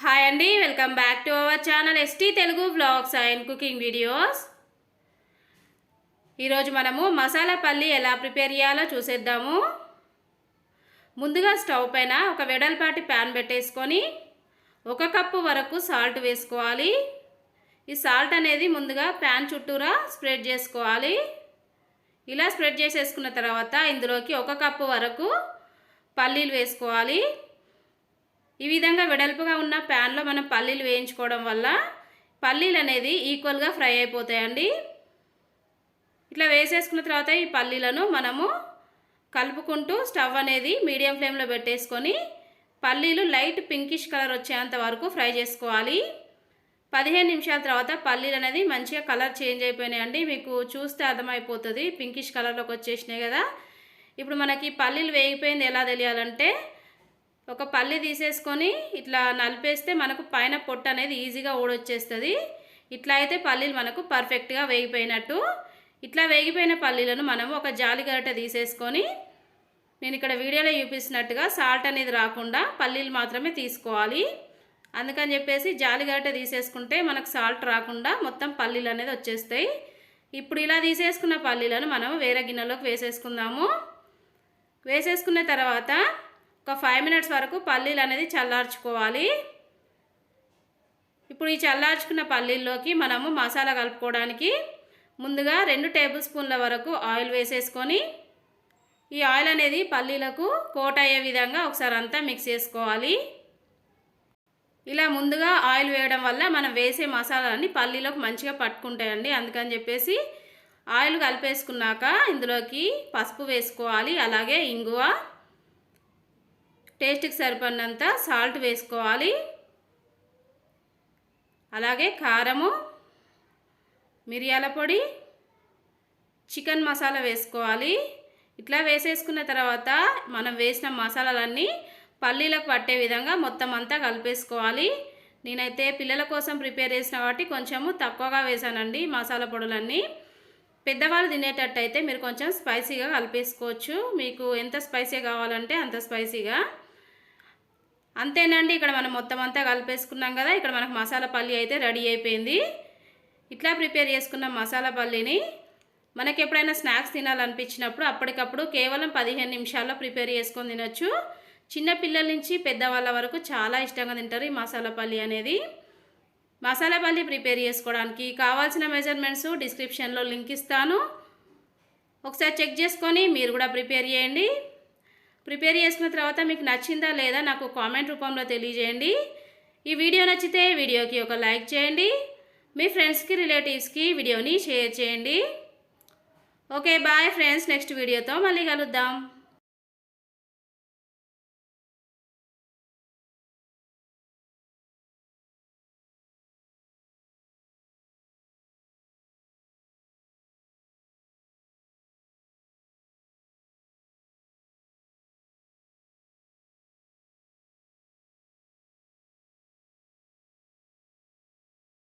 Hi అండి welcome back to our channel ST Telugu vlogs and cooking videos. ఈరోజు మనము మసాలా పల్లి ఎలా ప్రిపేర్ చేయాలో చూసేద్దాము. ముందుగా స్టవ్ పైన ఒక వెడల్పాటి ప్యాన్ పెట్టేసుకొని ఒక కప్పు వరకు సాల్ట్ వేసుకోవాలి. ఈ సాల్ట్ అనేది ముందుగా ప్యాన్ చుట్టూరా స్ప్రెడ్ చేసుకోవాలి. ఇలా స్ప్రెడ్ చేసేసుకున్న తర్వాత ఇందులోకి ఒక కప్పు వరకు పల్లీలు వేసుకోవాలి. ఈ విధంగా వెడల్పుగా ఉన్న ప్యాన్లో మనం పల్లీలు వేయించుకోవడం వల్ల పల్లీలు అనేది ఈక్వల్గా ఫ్రై అయిపోతాయండి. ఇట్లా వేసేసుకున్న తర్వాత ఈ పల్లీలను మనము కలుపుకుంటూ స్టవ్ అనేది మీడియం ఫ్లేమ్లో పెట్టేసుకొని పల్లీలు లైట్ పింకిష్ కలర్ వచ్చేంత వరకు ఫ్రై చేసుకోవాలి. పదిహేను నిమిషాల తర్వాత పల్లీలు అనేది మంచిగా కలర్ చేంజ్ అయిపోయినాయండి. మీకు చూస్తే అర్థమైపోతుంది పింకిష్ కలర్లోకి వచ్చేసినాయి కదా. ఇప్పుడు మనకి పల్లీలు వేగిపోయింది ఎలా తెలియాలంటే ఒక పల్లి తీసేసుకొని ఇట్లా నలిపేస్తే మనకు పైన పొట్టు అనేది ఈజీగా ఊడొచ్చేస్తుంది. ఇట్లా అయితే పల్లీలు మనకు పర్ఫెక్ట్గా వేగిపోయినట్టు. ఇట్లా వేగిపోయిన పల్లీలను మనము ఒక జాలి గరిటె తీసేసుకొని నేను ఇక్కడ వీడియోలో చూపిస్తున్నట్టుగా సాల్ట్ అనేది రాకుండా పల్లీలు మాత్రమే తీసుకోవాలి. అందుకని చెప్పేసి జాలి గరిటె తీసేసుకుంటే మనకు సాల్ట్ రాకుండా మొత్తం పల్లీలు అనేది వచ్చేస్తాయి. ఇప్పుడు ఇలా తీసేసుకున్న పల్లీలను మనం వేరే గిన్నెలోకి వేసేసుకుందాము. వేసేసుకున్న తర్వాత ఒక ఫైవ్ మినిట్స్ వరకు పల్లీలు అనేది చల్లార్చుకోవాలి. ఇప్పుడు ఈ చల్లార్చుకున్న పల్లీల్లోకి మనము మసాలా కలుపుకోవడానికి ముందుగా రెండు టేబుల్ స్పూన్ల వరకు ఆయిల్ వేసేసుకొని ఈ ఆయిల్ అనేది పల్లీలకు కోట్ అయ్యే విధంగా ఒకసారి అంతా మిక్స్ చేసుకోవాలి. ఇలా ముందుగా ఆయిల్ వేయడం వల్ల మనం వేసే మసాలాన్ని పల్లీలోకి మంచిగా పట్టుకుంటాయండి. అందుకని చెప్పేసి ఆయిల్ కలిపేసుకున్నాక ఇందులోకి పసుపు వేసుకోవాలి అలాగే ఇంగువ టేస్ట్కి సరిపడినంత సాల్ట్ వేసుకోవాలి. అలాగే కారము మిరియాల పొడి చికెన్ మసాలా వేసుకోవాలి. ఇట్లా వేసేసుకున్న తర్వాత మనం వేసిన మసాలాలన్నీ పల్లీలకు పట్టే విధంగా మొత్తం అంతా కలిపేసుకోవాలి. నేనైతే పిల్లల కోసం ప్రిపేర్ చేసిన కాబట్టి కొంచెము తక్కువగా వేసానండి మసాలా పొడులన్నీ. పెద్దవాళ్ళు తినేటట్టు అయితే మీరు కొంచెం స్పైసీగా కలిపేసుకోవచ్చు. మీకు ఎంత స్పైసీ కావాలంటే అంత స్పైసీగా. అంతేనండి ఇక్కడ మనం మొత్తం అంతా కలిపేసుకున్నాం కదా ఇక్కడ మనకు మసాలా పల్లి అయితే రెడీ అయిపోయింది. ఇట్లా ప్రిపేర్ చేసుకున్న మసాలా పల్లిని మనకి ఎప్పుడైనా స్నాక్స్ తినాలనిపించినప్పుడు అప్పటికప్పుడు కేవలం పదిహేను నిమిషాల్లో ప్రిపేర్ చేసుకొని తినొచ్చు. చిన్నపిల్లల నుంచి పెద్దవాళ్ళ వరకు చాలా ఇష్టంగా తింటారు ఈ మసాలా పల్లి అనేది. మసాలా పల్లి ప్రిపేర్ చేసుకోవడానికి కావాల్సిన మెజర్మెంట్స్ డిస్క్రిప్షన్లో లింక్ ఇస్తాను. ఒకసారి చెక్ చేసుకొని మీరు కూడా ప్రిపేర్ చేయండి. ప్రిపేర్ చేసుకున్న తర్వాత మీకు నచ్చిందా లేదా నాకు కామెంట్ రూపంలో తెలియజేయండి. ఈ వీడియో నచ్చితే వీడియోకి ఒక లైక్ చేయండి. మీ ఫ్రెండ్స్కి రిలేటివ్స్కి వీడియోని షేర్ చేయండి. Okay bye friends. నెక్స్ట్ వీడియోతో మళ్ళీ కలుద్దాం.